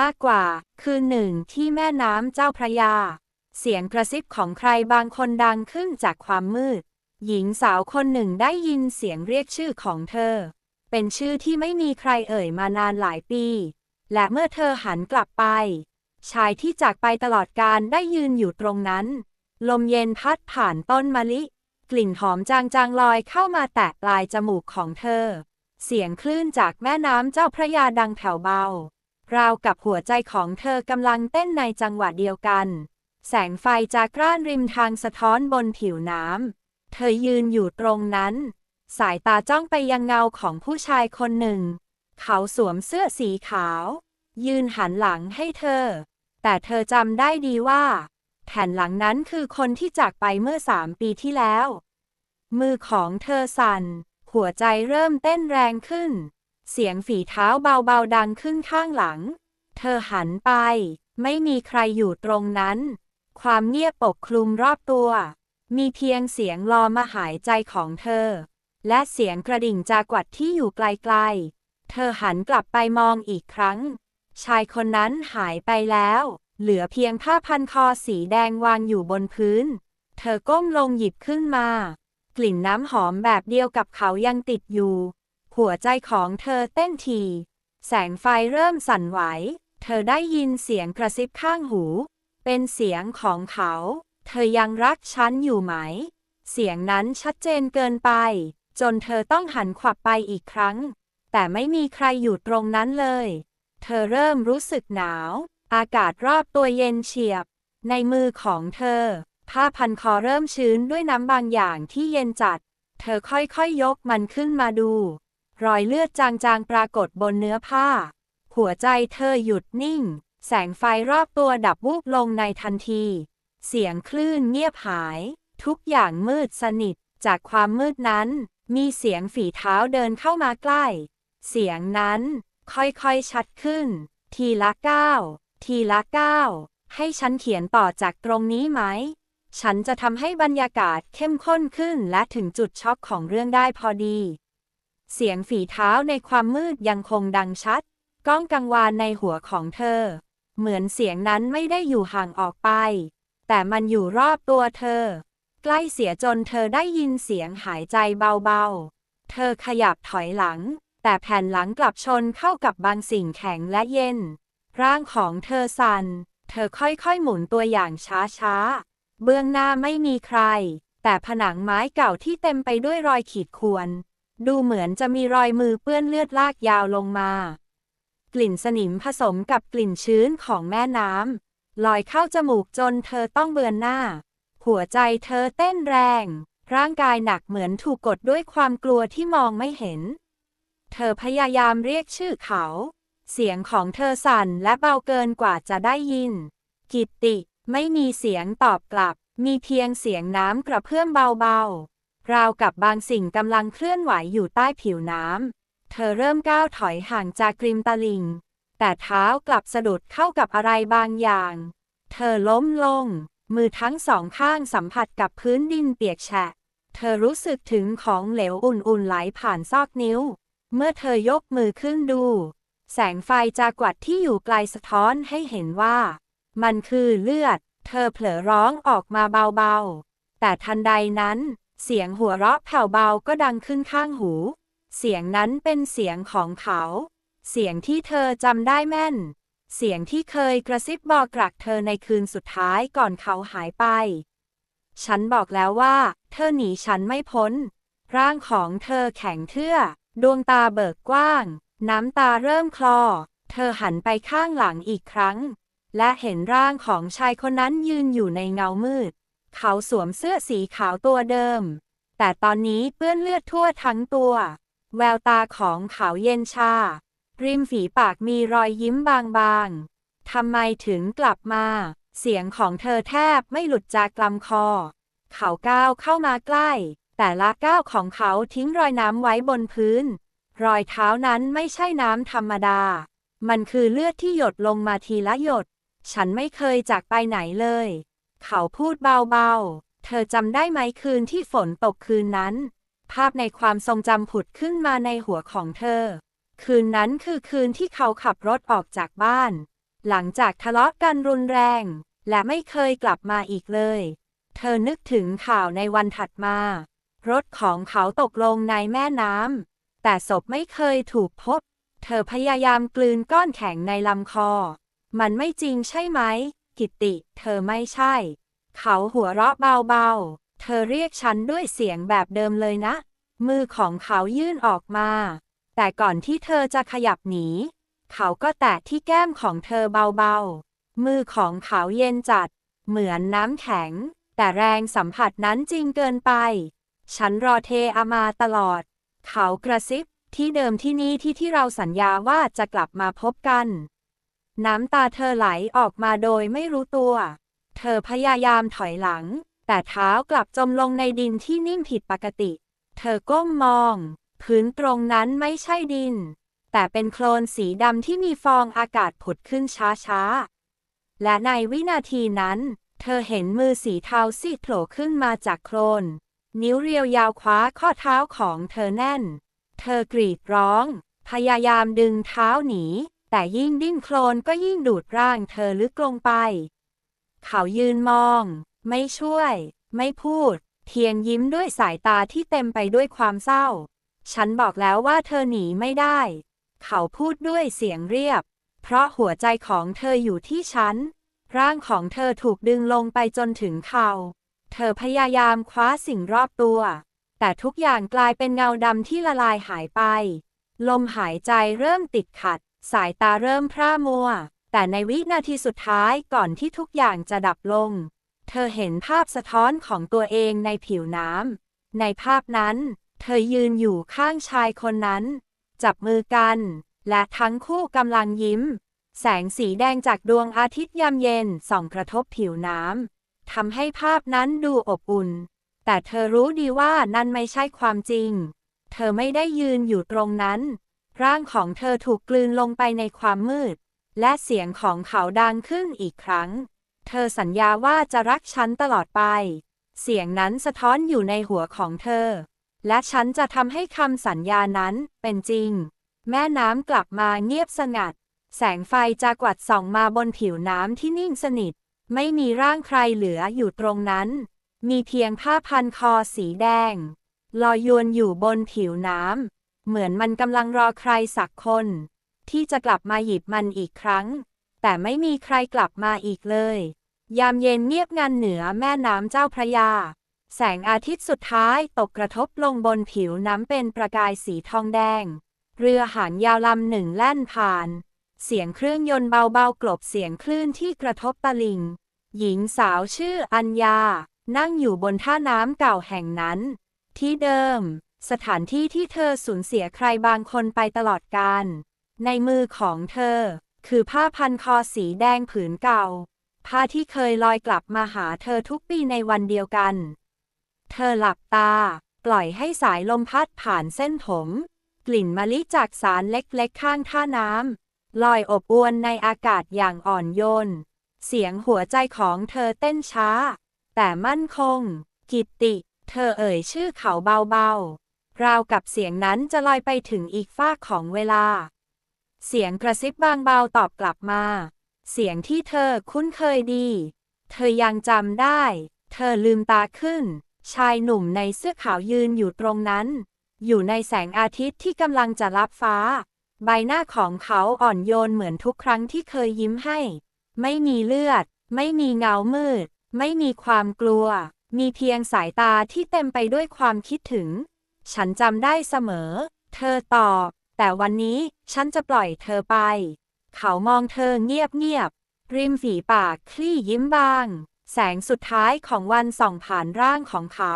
มากกว่า คือหนึ่งที่แม่น้ำเจ้าพระยา เสียงกระซิบของใครบางคนดังขึ้นจากความมืด หญิงสาวคนหนึ่งได้ยินเสียงเรียกชื่อของเธอ เป็นชื่อที่ไม่มีใครเอ่ยมานานหลายปี และเมื่อเธอหันกลับไป ชายที่จากไปตลอดการได้ยืนอยู่ตรงนั้น ลมเย็นพัดผ่านต้นมะลิ กลิ่นหอมจางๆลอยเข้ามาแตะปลายจมูกของเธอ เสียงคลื่นจากแม่น้ำเจ้าพระยาดังแผ่วเบา ราวกับหัวใจของเธอกำลังเต้นในจังหวะเดียวกัน แสงไฟจากกร้านริมทางสะท้อนบนผิวน้ำ เธอยืนอยู่ตรงนั้น สายตาจ้องไปยังเงาของผู้ชายคนหนึ่ง เขาสวมเสื้อสีขาว ยืนหันหลังให้เธอ แต่เธอจำได้ดีว่า แผ่นหลังนั้นคือคนที่จากไปเมื่อสามปีที่แล้ว มือของเธอสั่น หัวใจเริ่มเต้นแรงขึ้น เสียงฝีเท้าเบาๆดังขึ้นข้างหลัง เธอหันไป ไม่มีใครอยู่ตรงนั้น ความเงียบปกคลุมรอบตัว มีเพียงเสียงลอมาหายใจของเธอ และเสียงกระดิ่งจากวัดที่อยู่ไกลๆ เธอหันกลับไปมองอีกครั้ง ชายคนนั้นหายไปแล้ว เหลือเพียงผ้าพันคอสีแดงวางอยู่บนพื้น เธอก้มลงหยิบขึ้นมา กลิ่นน้ำหอมแบบเดียวกับเขายังติดอยู่ หัวใจของเธอเต้นที แสงไฟเริ่มสั่นไหว เธอได้ยินเสียงกระซิบข้างหู เป็นเสียงของเขา เธอยังรักฉันอยู่ไหม เสียงนั้นชัดเจนเกินไป จนเธอต้องหันขวับไปอีกครั้ง แต่ไม่มีใครอยู่ตรงนั้นเลย เธอเริ่มรู้สึกหนาว อากาศรอบตัวเย็นเฉียบ ในมือของเธอ ผ้าพันคอเริ่มชื้นด้วยน้ำบางอย่างที่เย็นจัด เธอค่อยๆยยกมันขึ้นมาดู รอยเลือดจางๆ ปรากฏบนเนื้อผ้า หัวใจเธอหยุดนิ่ง แสงไฟรอบตัวดับวูบลงในทันที เสียงคลื่นเงียบหาย ทุกอย่างมืดสนิท จากความมืดนั้น มีเสียงฝีเท้าเดินเข้ามาใกล้ เสียงนั้น ค่อยๆ ชัดขึ้น ทีละก้าวทีละก้าวให้ฉันเขียนต่อจากตรงนี้ไหม ฉันจะทำให้บรรยากาศเข้มข้นขึ้นและถึงจุดช็อกของเรื่องได้พอดี เสียงฝีเท้าในความมืดยังคงดังชัด ก้องกังวานในหัวของเธอ เหมือนเสียงนั้นไม่ได้อยู่ห่างออกไป แต่มันอยู่รอบตัวเธอ ใกล้เสียจนเธอได้ยินเสียงหายใจเบาๆ เธอขยับถอยหลัง แต่แผ่นหลังกลับชนเข้ากับบางสิ่งแข็งและเย็น ร่างของเธอสัน่น เธอค่อยๆหมุนตัวอย่างช้าๆ เบื้องหน้าไม่มีใคร แต่ผนังไม้เก่าที่เต็มไปด้วยรอยขีดข่วน ดูเหมือนจะมีรอยมือเปื้อนเลือดลากยาวลงมา กลิ่นสนิมผสมกับกลิ่นชื้นของแม่น้ำลอยเข้าจมูกจนเธอต้องเบือนหน้า หัวใจเธอเต้นแรง ร่างกายหนักเหมือนถูกกดด้วยความกลัวที่มองไม่เห็น เธอพยายามเรียกชื่อเขา เสียงของเธอสั่นและเบาเกินกว่าจะได้ยิน กิตติไม่มีเสียงตอบกลับ มีเพียงเสียงน้ำกระเพื่อมเบาๆ ราวกับบางสิ่งกำลังเคลื่อนไหวอยู่ใต้ผิวน้ำ เธอเริ่มก้าวถอยห่างจากกริมตลิ่ง แต่เท้ากลับสะดุดเข้ากับอะไรบางอย่าง เธอล้มลง มือทั้งสองข้างสัมผัสกับพื้นดินเปียกแฉะ เธอรู้สึกถึงของเหลวอุ่นๆไหลผ่านซอกนิ้ว เมื่อเธอยกมือขึ้นดู แสงไฟจากกวัดที่อยู่ไกลสะท้อนให้เห็นว่า มันคือเลือด เธอเผลอร้องออกมาเบาๆ แต่ทันใดนั้น เสียงหัวเราะแผ่วเบาก็ดังขึ้นข้างหู เสียงนั้นเป็นเสียงของเขา เสียงที่เธอจำได้แม่น เสียงที่เคยกระซิบบอกกักเธอในคืนสุดท้ายก่อนเขาหายไป ฉันบอกแล้วว่า เธอหนีฉันไม่พ้น ร่างของเธอแข็งเทื่อ ดวงตาเบิกกว้าง น้ำตาเริ่มคลอ เธอหันไปข้างหลังอีกครั้ง และเห็นร่างของชายคนนั้นยืนอยู่ในเงามืด เขาสวมเสื้อสีขาวตัวเดิม แต่ตอนนี้เปื้อนเลือดทั่วทั้งตัว แววตาของเขาเย็นชา ริมฝีปากมีรอยยิ้มบางๆ ทำไมถึงกลับมา เสียงของเธอแทบไม่หลุดจากลำคอ เขาก้าวเข้ามาใกล้ แต่ละก้าวของเขาทิ้งรอยน้ำไว้บนพื้น รอยเท้านั้นไม่ใช่น้ำธรรมดา มันคือเลือดที่หยดลงมาทีละหยด ฉันไม่เคยจากไปไหนเลย เขาพูดเบาๆ เธอจำได้ไหมคืนที่ฝนตกคืนนั้น ภาพในความทรงจำผุดขึ้นมาในหัวของเธอ คืนนั้นคือคืนที่เขาขับรถออกจากบ้าน หลังจากทะเลาะกันรุนแรง และไม่เคยกลับมาอีกเลย เธอนึกถึงข่าวในวันถัดมา รถของเขาตกลงในแม่น้ำแต่ศพไม่เคยถูกพบ เธอพยายามกลืนก้อนแข็งในลำคอ มันไม่จริงใช่ไหม กิติ เธอไม่ใช่ เขาหัวเราะเบาๆ เธอเรียกฉันด้วยเสียงแบบเดิมเลยนะ มือของเขายื่นออกมา แต่ก่อนที่เธอจะขยับหนี เขาก็แตะที่แก้มของเธอเบาๆ มือของเขาเย็นจัด เหมือนน้ำแข็ง แต่แรงสัมผัสนั้นจริงเกินไป ฉันรอเทอามาตลอด เขากระซิบที่เดิมที่นี่ที่ที่เราสัญญาว่าจะกลับมาพบกัน น้ำตาเธอไหลออกมาโดยไม่รู้ตัว เธอพยายามถอยหลัง แต่เท้ากลับจมลงในดินที่นิ่มผิดปกติ เธอก้มมอง พื้นตรงนั้นไม่ใช่ดิน แต่เป็นโคลนสีดำที่มีฟองอากาศผุดขึ้นช้าๆ และในวินาทีนั้น เธอเห็นมือสีเทาซีดโผล่ขึ้นมาจากโคลน นิ้วเรียวยาวคว้าข้อเท้าของเธอแน่น เธอกรีดร้อง พยายามดึงเท้าหนี แต่ยิ่งดิ้นโคลนก็ยิ่งดูดร่างเธอลึกลงไป เขายืนมอง ไม่ช่วย ไม่พูดเพียงยิ้มด้วยสายตาที่เต็มไปด้วยความเศร้า ฉันบอกแล้วว่าเธอหนีไม่ได้ เขาพูดด้วยเสียงเรียบ เพราะหัวใจของเธออยู่ที่ฉัน ร่างของเธอถูกดึงลงไปจนถึงเข่า เธอพยายามคว้าสิ่งรอบตัว แต่ทุกอย่างกลายเป็นเงาดำที่ละลายหายไป ลมหายใจเริ่มติดขัด สายตาเริ่มพร่ามัว แต่ในวินาทีสุดท้ายก่อนที่ทุกอย่างจะดับลง เธอเห็นภาพสะท้อนของตัวเองในผิวน้ำ ในภาพนั้น เธอยืนอยู่ข้างชายคนนั้น จับมือกัน และทั้งคู่กำลังยิ้ม แสงสีแดงจากดวงอาทิตย์ยามเย็นส่องกระทบผิวน้ำทำให้ภาพนั้นดูอบอุ่น แต่เธอรู้ดีว่านั่นไม่ใช่ความจริง เธอไม่ได้ยืนอยู่ตรงนั้น ร่างของเธอถูกกลืนลงไปในความมืด และเสียงของเขาดังขึ้นอีกครั้ง เธอสัญญาว่าจะรักฉันตลอดไป เสียงนั้นสะท้อนอยู่ในหัวของเธอ และฉันจะทำให้คำสัญญานั้นเป็นจริง แม่น้ำกลับมาเงียบสงัด แสงไฟจะกวัดส่องมาบนผิวน้ำที่นิ่งสนิท ไม่มีร่างใครเหลืออยู่ตรงนั้น มีเพียงผ้าพันคอสีแดงลอยยวนอยู่บนผิวน้ำ เหมือนมันกำลังรอใครสักคน ที่จะกลับมาหยิบมันอีกครั้ง แต่ไม่มีใครกลับมาอีกเลย ยามเย็นเงียบงันเหนือแม่น้ำเจ้าพระยา แสงอาทิตย์สุดท้ายตกกระทบลงบนผิวน้ำเป็นประกายสีทองแดง เรือหางยาวลำหนึ่งแล่นผ่าน เสียงเครื่องยนต์เบาๆ กลบเสียงคลื่นที่กระทบตะลิง หญิงสาวชื่ออัญญา นั่งอยู่บนท่าน้ำเก่าแห่งนั้น ที่เดิม สถานที่ที่เธอสูญเสียใครบางคนไปตลอดกาลในมือของเธอ คือผ้าพันคอสีแดงผืนเก่า ผ้าที่เคยลอยกลับมาหาเธอทุกปีในวันเดียวกัน เธอหลับตา ปล่อยให้สายลมพัดผ่านเส้นผม กลิ่นมะลิจากสารเล็กๆข้างท่าน้ำลอยอบอวนในอากาศอย่างอ่อนโยน เสียงหัวใจของเธอเต้นช้า แต่มั่นคง กิตติ เธอเอ่ยชื่อเขาเบาๆ ราวกับเสียงนั้นจะลอยไปถึงอีกฟากของเวลา เสียงกระซิบบางเบาตอบกลับมา เสียงที่เธอคุ้นเคยดี เธอยังจำได้ เธอลืมตาขึ้น ชายหนุ่มในเสื้อขาวยืนอยู่ตรงนั้น อยู่ในแสงอาทิตย์ที่กำลังจะรับฟ้า ใบหน้าของเขาอ่อนโยนเหมือนทุกครั้งที่เคยยิ้มให้ ไม่มีเลือด ไม่มีเงามืด ไม่มีความกลัว มีเพียงสายตาที่เต็มไปด้วยความคิดถึง ฉันจำได้เสมอ เธอตอบ แต่วันนี้ฉันจะปล่อยเธอไป เขามองเธอเงียบๆ ริมฝีปากคลี่ยิ้มบาง แสงสุดท้ายของวันส่องผ่านร่างของเขา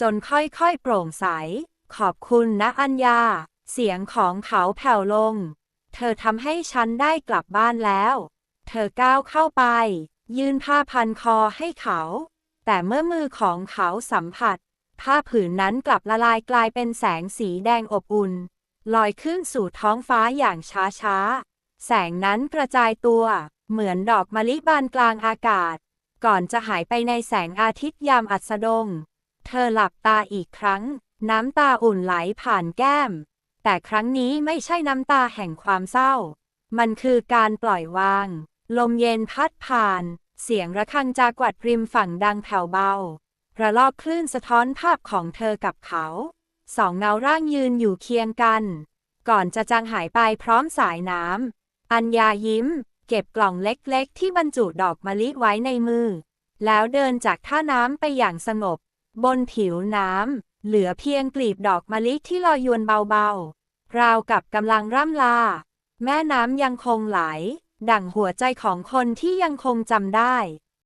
จนค่อยๆโปร่งใส ขอบคุณนะอัญญา เสียงของเขาแผ่วลง เธอทำให้ฉันได้กลับบ้านแล้ว เธอก้าวเข้าไป ยื่นผ้าพันคอให้เขา แต่เมื่อมือของเขาสัมผัส ผ้าผืนนั้นกลับละลายกลายเป็นแสงสีแดงอบอุ่น ลอยขึ้นสู่ท้องฟ้าอย่างช้าๆ แสงนั้นกระจายตัว เหมือนดอกมะลิบานกลางอากาศ ก่อนจะหายไปในแสงอาทิตย์ยามอัสดง เธอหลับตาอีกครั้ง น้ำตาอุ่นไหลผ่านแก้ม แต่ครั้งนี้ไม่ใช่น้ำตาแห่งความเศร้า มันคือการปล่อยวาง ลมเย็นพัดผ่าน เสียงระฆังจากวัดริมฝั่งดังแผ่วเบา ระลอกคลื่นสะท้อนภาพของเธอกับเขา สองเงาร่างยืนอยู่เคียงกัน ก่อนจะจางหายไปพร้อมสายน้ำ อัญญายิ้ม เก็บกล่องเล็กๆ ที่บรรจุดอกมะลิไว้ในมือ แล้วเดินจากท่าน้ำไปอย่างสงบ บนผิวน้ำ เหลือเพียงกลีบดอกมะลิที่ลอยยวนเบาๆ ราวกับกำลังร่ำลา แม่น้ำยังคงไหล ดั่งหัวใจของคนที่ยังคงจำได้